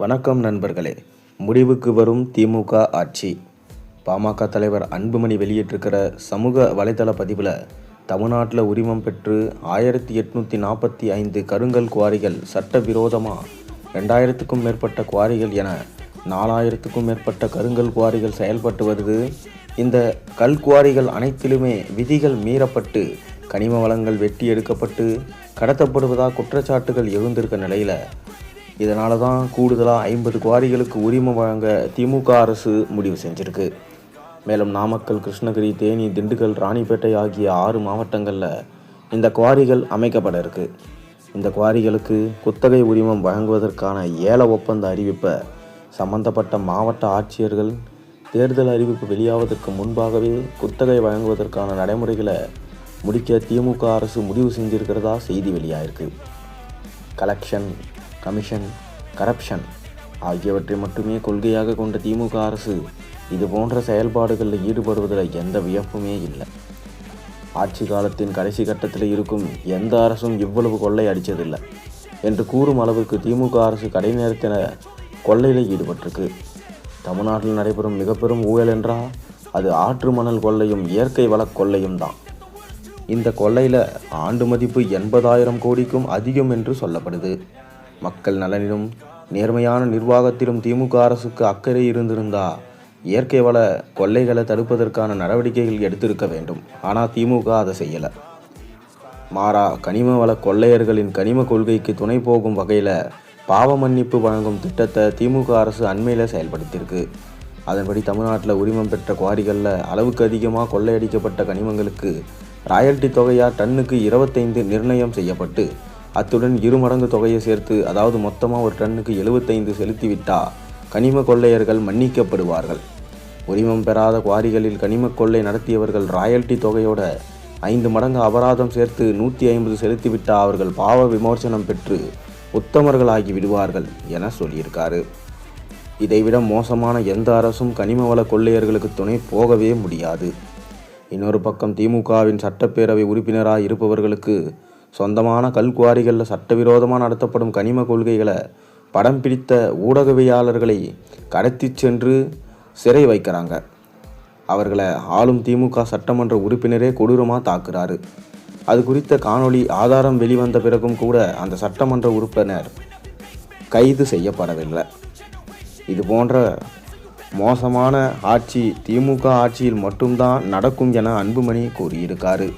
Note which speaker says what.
Speaker 1: வணக்கம் நண்பர்களே. முடிவுக்கு வரும் திமுக ஆட்சி. பாமக தலைவர் அன்புமணி வெளியிட்டிருக்கிற சமூக வலைதள பதிவில் தமிழ்நாட்டில் உரிமம் பெற்று ஆயிரத்தி எட்நூற்றி நாற்பத்தி ஐந்து கருங்கல் குவாரிகள் சட்டவிரோதமாக ரெண்டாயிரத்துக்கும் மேற்பட்ட குவாரிகள் என நாலாயிரத்துக்கும் மேற்பட்ட கருங்கல் குவாரிகள் செயல்பட்டு வருது. இந்த கல் குவாரிகள் அனைத்திலுமே விதிகள் மீறப்பட்டு கனிம வளங்கள் வெட்டி எடுக்கப்பட்டு கடத்தப்படுவதாக குற்றச்சாட்டுகள் எழுந்திருக்க நிலையில் இதனால தான் கூடுதலாக ஐம்பது குவாரிகளுக்கு உரிமம் வழங்க திமுக அரசு முடிவு செஞ்சிருக்கு. மேலும் நாமக்கல் கிருஷ்ணகிரி தேனி திண்டுக்கல் ராணிப்பேட்டை ஆகிய ஆறு மாவட்டங்களில் இந்த குவாரிகள் அமைக்கப்பட இருக்கு. இந்த குவாரிகளுக்கு குத்தகை உரிமம் வழங்குவதற்கான ஏல ஒப்பந்த அறிவிப்பை சம்பந்தப்பட்ட மாவட்ட ஆட்சியர்கள் தேர்தல் அறிவிப்பு வெளியாவதற்கு முன்பாகவே குத்தகை வழங்குவதற்கான நடைமுறைகளை முடிக்க திமுக அரசு முடிவு செஞ்சிருக்கிறதா செய்தி வெளியாயிருக்கு. கலெக்ஷன் கமிஷன் கரப்ஷன் ஆகியவற்றை மட்டுமே கொள்கையாக கொண்ட திமுக அரசு இது போன்ற செயல்பாடுகளில் ஈடுபடுவதில் எந்த வியப்புமே இல்லை. ஆட்சி காலத்தின் கடைசி கட்டத்தில் இருக்கும் எந்த அரசும் இவ்வளவு கொள்ளை அடித்ததில்லை என்று கூறும் அளவுக்கு திமுக அரசு கடை நேரத்தின கொள்ளையில் ஈடுபட்டிருக்கு. தமிழ்நாட்டில் நடைபெறும் மிக பெரும் ஊழல் என்றால் அது ஆற்று மணல் கொள்ளையும் இயற்கை வள கொள்ளையும் தான். இந்த கொள்ளையில் ஆண்டு மதிப்பு எண்பதாயிரம் கோடிக்கும் அதிகம் என்று சொல்லப்படுது. மக்கள் நலனிலும் நேர்மையான நிர்வாகத்திலும் திமுக அரசுக்கு அக்கறை இருந்திருந்தா இயற்கை வள கொள்ளைகளை தடுப்பதற்கான நடவடிக்கைகள் எடுத்திருக்க வேண்டும். ஆனால் திமுக அதை செய்யலை. மாறா கனிம வள கொள்ளையர்களின் கனிம கொள்கைக்கு துணை போகும் வகையில் பாவ மன்னிப்பு வழங்கும் திட்டத்தை திமுக அரசு அண்மையில் செயல்படுத்தியிருக்கு. அதன்படி தமிழ்நாட்டில் உரிமம் பெற்ற குவாரிகளில் அளவுக்கு அதிகமாக கொள்ளையடிக்கப்பட்ட கனிமங்களுக்கு ராயல்டி தொகையாக டன்னுக்கு இருபத்தைந்து நிர்ணயம் செய்யப்பட்டு அத்துடன் இரு மடங்கு தொகையை சேர்த்து அதாவது மொத்தமாக ஒரு டன்னுக்கு எழுபத்தைந்து செலுத்திவிட்டா? கனிம கொள்ளையர்கள் மன்னிக்கப்படுவார்கள். உரிமம் பெறாத குவாரிகளில் கனிம கொள்ளை நடத்தியவர்கள் ராயல்டி தொகையோட ஐந்து மடங்கு அபராதம் சேர்த்து நூற்றி ஐம்பது செலுத்திவிட்டா அவர்கள் பாவ விமோசனம் பெற்று உத்தமர்களாகி விடுவார்கள் என சொல்லியிருக்காரு. இதைவிட மோசமான எந்த அரசும் கனிம வள கொள்ளையர்களுக்கு துணை போகவே முடியாது. இன்னொரு பக்கம் திமுகவின் சட்டப்பேரவை உறுப்பினராக இருப்பவர்களுக்கு சொந்தமான கல்குவாரிகளில் சட்டவிரோதமாக நடத்தப்படும் கனிம கொள்கைகளை படம் பிடித்த ஊடகவியாளர்களை கடத்தி சென்று சிறை வைக்கிறாங்க. அவர்களை ஆளும் திமுக சட்டமன்ற உறுப்பினரே கொடூரமாக தாக்குறாரு. அது குறித்த காணொளி ஆதாரம் வெளிவந்த பிறகும் கூட அந்த சட்டமன்ற உறுப்பினர் கைது செய்யப்படவில்லை. இது போன்ற மோசமான ஆட்சி திமுக ஆட்சியில் மட்டும்தான் நடக்கும் என அன்புமணி கூறியிருக்காரு.